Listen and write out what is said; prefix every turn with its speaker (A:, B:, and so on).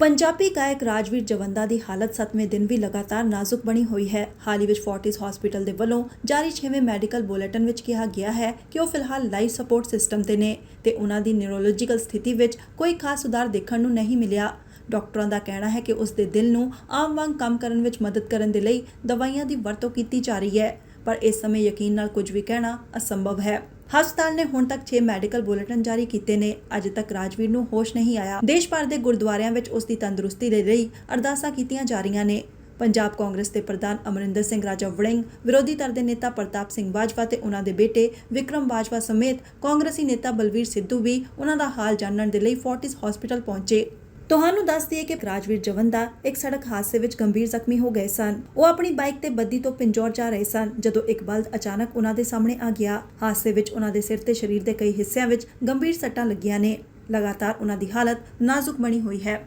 A: ਪੰਜਾਬੀ ਗਾਇਕ ਰਾਜਵੀਰ ਜਵੰਦਾ ਦੀ ਹਾਲਤ 7ਵੇਂ ਦਿਨ ਵੀ ਲਗਾਤਾਰ ਨਾਜ਼ੁਕ ਬਣੀ ਹੋਈ ਹੈ। ਹਾਲ ਹੀ ਵਿੱਚ ਫੋਰਟਿਸ ਹਸਪੀਟਲ ਦੇ ਵੱਲੋਂ ਜਾਰੀ 6ਵੇਂ ਮੈਡੀਕਲ ਬੁਲੇਟਿਨ ਵਿੱਚ ਕਿਹਾ ਗਿਆ ਹੈ ਕਿ ਉਹ ਫਿਲਹਾਲ ਲਾਈਫ ਸਪੋਰਟ ਸਿਸਟਮ ਤੇ ਨੇ ਤੇ ਉਹਨਾਂ ਦੀ ਨਿਊਰੋਲੋਜੀਕਲ ਸਥਿਤੀ ਵਿੱਚ ਕੋਈ ਖਾਸ ਸੁਧਾਰ ਦੇਖਣ ਨੂੰ ਨਹੀਂ ਮਿਲਿਆ। ਡਾਕਟਰਾਂ ਦਾ ਕਹਿਣਾ ਹੈ ਕਿ ਉਸ ਦੇ ਦਿਲ ਨੂੰ ਆਮ ਵਾਂਗ ਕੰਮ ਕਰਨ ਵਿੱਚ ਮਦਦ ਕਰਨ ਦੇ ਲਈ ਦਵਾਈਆਂ ਦੀ ਵਰਤੋਂ ਕੀਤੀ ਜਾ ਰਹੀ ਹੈ, ਪਰ ਇਸ ਸਮੇਂ ਯਕੀਨ ਨਾਲ ਕੁਝ ਵੀ ਕਹਿਣਾ ਅਸੰਭਵ ਹੈ। ਹਸਪਤਾਲ ਨੇ ਹੁਣ ਤੱਕ 6 ਮੈਡੀਕਲ ਬੁਲੇਟਿਨ ਜਾਰੀ ਕੀਤੇ ਨੇ। ਅਜੇ ਤੱਕ ਰਾਜਵੀਰ ਨੂੰ ਹੋਸ਼ ਨਹੀਂ ਆਇਆ। ਦੇਸ਼ ਭਰ ਦੇ ਗੁਰਦੁਆਰਿਆਂ ਵਿੱਚ ਉਸ ਦੀ ਤੰਦਰੁਸਤੀ ਦੇ ਲਈ ਅਰਦਾਸਾਂ ਕੀਤੀਆਂ ਜਾ ਰਹੀਆਂ ਨੇ। ਪੰਜਾਬ ਕਾਂਗਰਸ ਦੇ ਪ੍ਰਧਾਨ ਅਮਰਿੰਦਰ ਸਿੰਘ ਰਾਜਾ ਵੜਿੰਗ ਵਿਰੋਧੀ ਧਿਰ ਦੇ ਨੇਤਾ ਪ੍ਰਤਾਪ ਸਿੰਘ ਬਾਜਵਾ ਤੇ ਉਹਨਾਂ ਦੇ ਬੇਟੇ ਵਿਕਰਮ ਬਾਜਵਾ ਸਮੇਤ ਕਾਂਗਰਸੀ ਨੇਤਾ ਬਲਵੀਰ ਸਿੱਧੂ ਵੀ ਉਹਨਾਂ ਦਾ ਹਾਲ ਜਾਣਨ ਦੇ ਲਈ ਫੋਰਟਿਸ ਹਸਪੀਟਲ ਪਹੁੰਚੇ। ਤੁਹਾਨੂੰ ਦੱਸ ਦਈਏ ਕਿ ਰਾਜਵੀਰ ਜਵੰਦਾ ਇੱਕ ਸੜਕ ਹਾਦਸੇ ਵਿੱਚ ਗੰਭੀਰ ਜ਼ਖਮੀ ਹੋ ਗਏ ਸਨ। ਉਹ ਆਪਣੀ ਬਾਈਕ ਤੇ ਬੱਦੀ ਤੋਂ ਪਿੰਜੌਰ ਜਾ ਰਹੇ ਸਨ, ਜਦੋਂ ਇੱਕ ਬਲਦ ਅਚਾਨਕ ਉਹਨਾਂ ਦੇ ਸਾਹਮਣੇ ਆ ਗਿਆ। ਹਾਦਸੇ ਵਿੱਚ ਉਹਨਾਂ ਦੇ ਸਿਰ ਤੇ ਸਰੀਰ ਦੇ ਕਈ ਹਿੱਸਿਆਂ ਵਿੱਚ ਗੰਭੀਰ ਸੱਟਾਂ ਲੱਗੀਆਂ ਨੇ। ਲਗਾਤਾਰ ਉਹਨਾਂ ਦੀ ਹਾਲਤ ਨਾਜ਼ੁਕ ਬਣੀ ਹੋਈ ਹੈ।